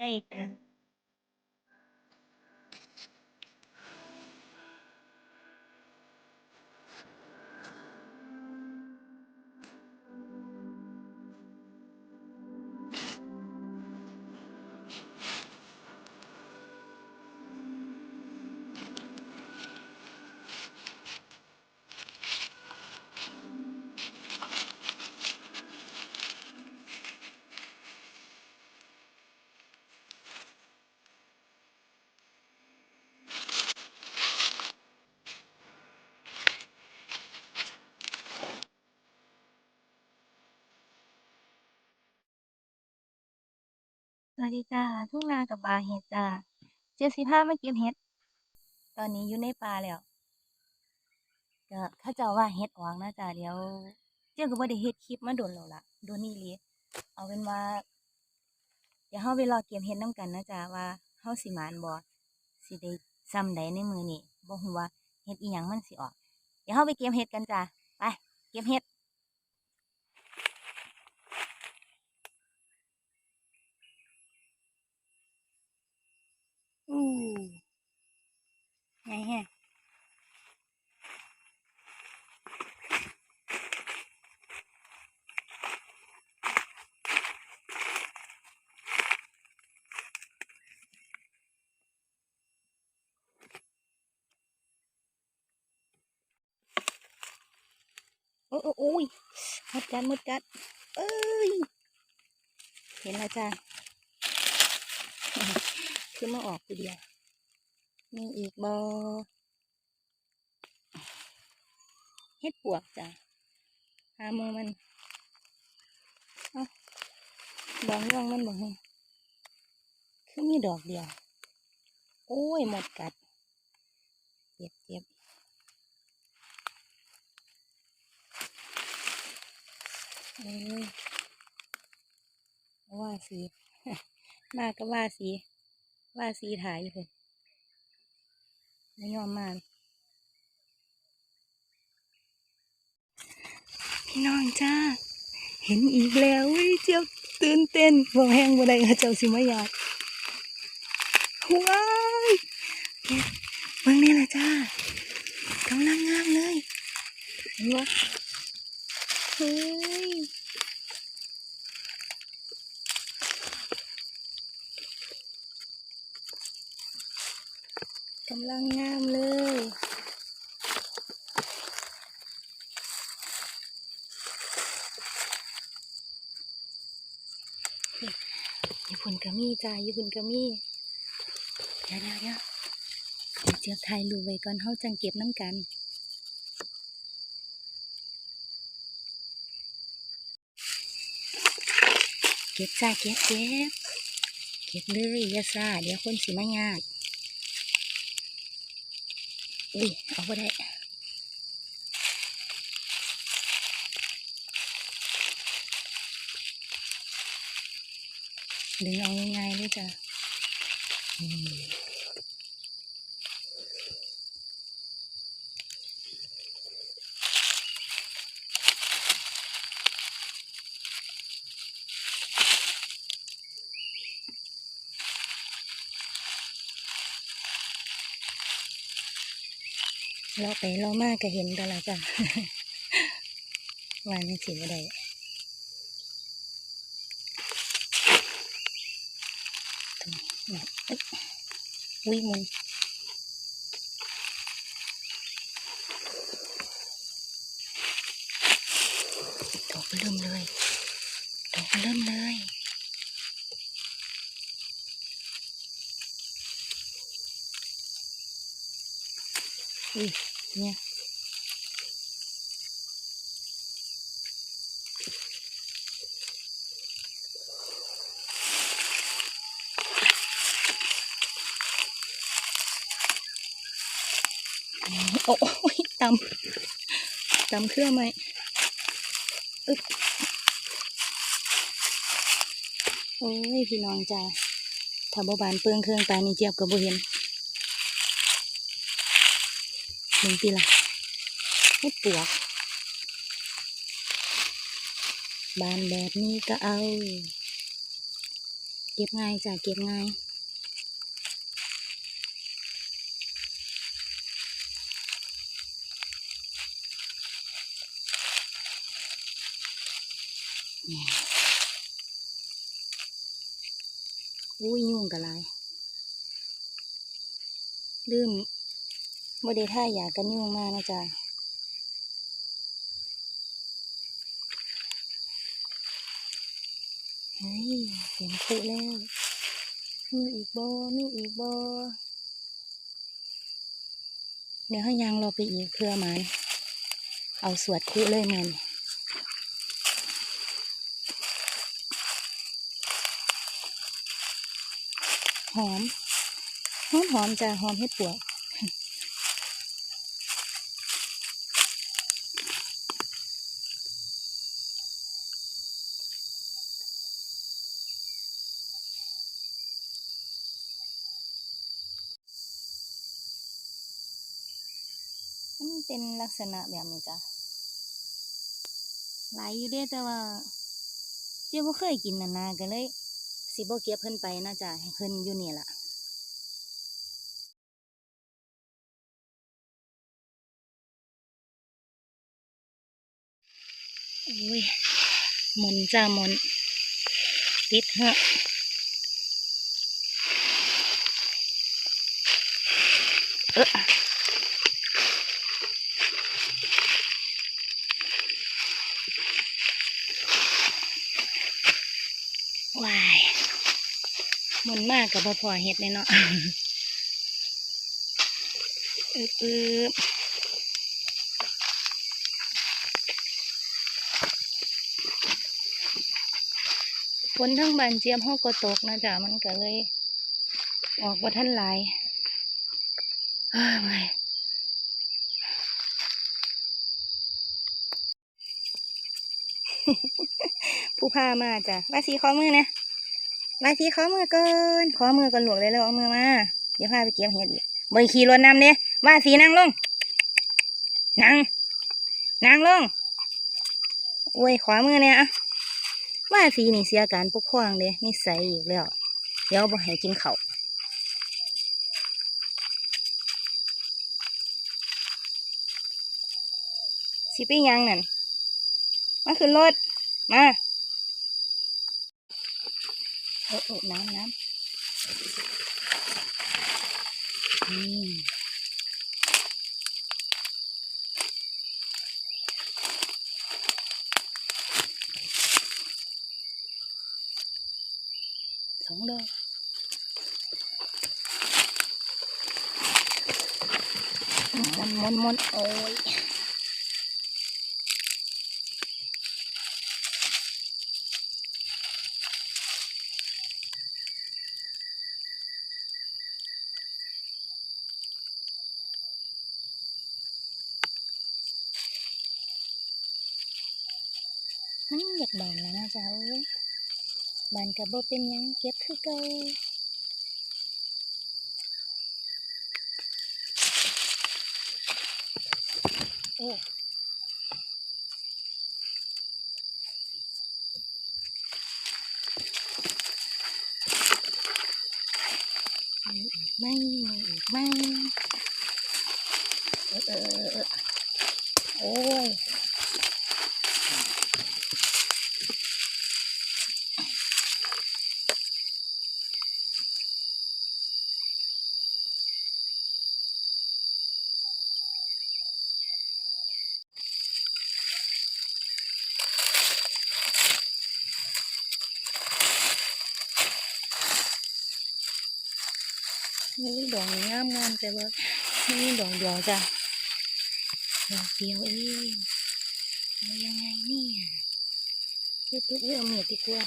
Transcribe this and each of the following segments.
right วัสดีจ้าทุ่งนากับป่าเห็ดจ้าเจดสิพามาเก็บเห็ด ตอนนี้อยู่ในป่าแล้วก็เขาเจ้าว่าเห็ดออกนะจ้าเดี๋ยว เจ้าก็บ่ได้เฮ็ดคลิปมาโดนแล้วล่ะโดนนี่ลีเอาเป็นว่า เดี๋ยวเฮาไปรอเก็บเห็ดนํกันนะจ้าว่าเฮาสิมานบ่สิได้ซ้ำใดในมือนี้บ่ฮู้ว่าเห็ดอีหยังมันสิออก เดี๋ยวเฮาไปเก็บเห็ดกันจ้าไป เก็บเห็ด อู้ ไงแฮะโอ้ยมดกัดมดกัด เอ้ย เห็นแล้วจ้า คือมาออกตัวเดียวมีอีกบอเฮ็ดปวกจ้ะหามือมันเอาดอกย่องมันบ่ฮะคือมีดอกเดียว โอ้ยหมดกัดเจ็บเจ็บเอ้ยว่าสี มากก็ว่าสี ว่าสีถ่ายอยู่เพิ่นไม่ยอมมาพี่น้องจ้า เห็นอีกแล้วเว้ยเจ้าตื่นเต้นบอกแห้งบ่ได้ค่ะเจ้าสิมายากว้ายเบิ่งนี่แหละจ้ากำลังงามเลยเห็นวะเฮ้ยำลังงามเลยญี่ปุ่นก็มีจ้าญี่ปุ่นก็มีเดี๋ยวเดี๋ยวเดี๋ยวเดี๋ยวเจียบถ่ายรูไว้ก่อนเฮาจังเก็บน้ำกันเก็บจ้าเก็บเก็บเก็บเลยอย่าซาเดี๋ยวคนสิมายาก ดิเอาไปได้ดึงเอาง่ายๆด้วยจ้ะ เราไปเรามากก็เห็นกันล้วจ้ะว่ามันสิบ่ได้ตรงนี้เอ้ยอุ้ยมันดอกเริ่มเลยดอกเริ่มเลยอุ้ย เนี่ยโอ้ยตำตำเครื่องไหมอึ๊บโอ้ย พี่น้องจ้าถ้าบ่บานเปลืองเครื่องตายนี่เจี๊ยบกับบ่เห็น มึงตีละให้ปวก บานแบบนี้ก็เอา เก็บง่ายจ้ะเก็บง่ายอุ้ยยุ่งกับลายลืม บ่ได้ท่าอยากกันยุ่งมากนะจ๊ะเฮ้ยเห็นคุแล้ว มีอีกบอมีอีกบอเดี๋ยวให้ยังเราไปอีกเพื่อมันเอาสวดคุเลยมันหอมหอมหอมจ้ะหอมเห็ดปวก มันเป็นลักษณะแบบนี้จ้ะหลายอยู่เด้แต่ว่าเจ้าบ่เคยกินนานาก็เลยสิบ่เก็บเพิ่นไปนะจ๊ะให้เพิ่นอยู่นี่ล่ะอุ้ยหมุนจ้าหมุนติดเหอะเออวายห มากกับพอพอเฮ็ดเลยเนาะอึบอึบฝนทั้งบานเจียมห้องก็ตกนะจ๊ะมันก็เลย ออกว่าท่านหลายเฮ้ยไม่ผู้พามาจ้ะมาสีข้อมือนะ มาสีขอมือก่อนขอมือก่อนหลวกเลยแล้วเอามือมา เดี๋ยวพาไปเก็บเห็ดอีกบขี่รถนำเนี่ยว่าสีนั่งลงนั่งนั่งลงโอ้ยขวามือเนี่ยอะว่าสีนี่เสียการปกครองเด้นิสัยอีกแล้วเดี๋ยวบ่ให้กินเขาวสิไปยังนั่นมาขึ้นรถมา โอ้โอ้น้ำน้ำนี่สองดอกมนมนมนโอ้ยมันอยากบานแล้วนะจ๊ะโอ้ยบานกับโบเป็นหยังเก็บคือเก่าโอ้ มีอีกไหมมีอีกไหมเออเออเออเออโอ้ย นี่ดอกงามงามแต่ว่านี่ดอกเดียวจ้ะดอกเดียวเองเอายังไงเนี่ยเฮ้ยเฮ้ยเอาเมียดีกว่า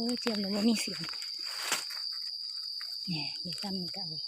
Uy, tierno, buenísimo. Bien, está mi cabeza.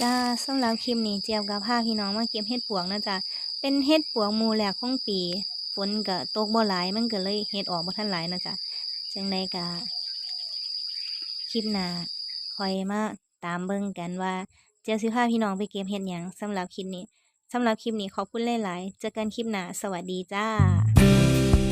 จ้าสำหรับคลิปนี้เจียบกับพาพี่น้องมาเก็บเห็ดปวกนะจ๊ะเป็นเห็ดปวกมู่แรกของปี ฝนก็ตกบ่หลายมันก็เลยเห็ดออกบ่ทันหลายนะจ๊ะจังไดก็คลิปหน้าคอยมาตามเบิ่งกันว่าเจียบสิพาพี่น้องไปเก็บเห็ดหยังสำหรับคลิปนี้สำหรับคลิปนี้ขอบคุณหลายๆเจอกันคลิปหน้าสวัสดีจ้า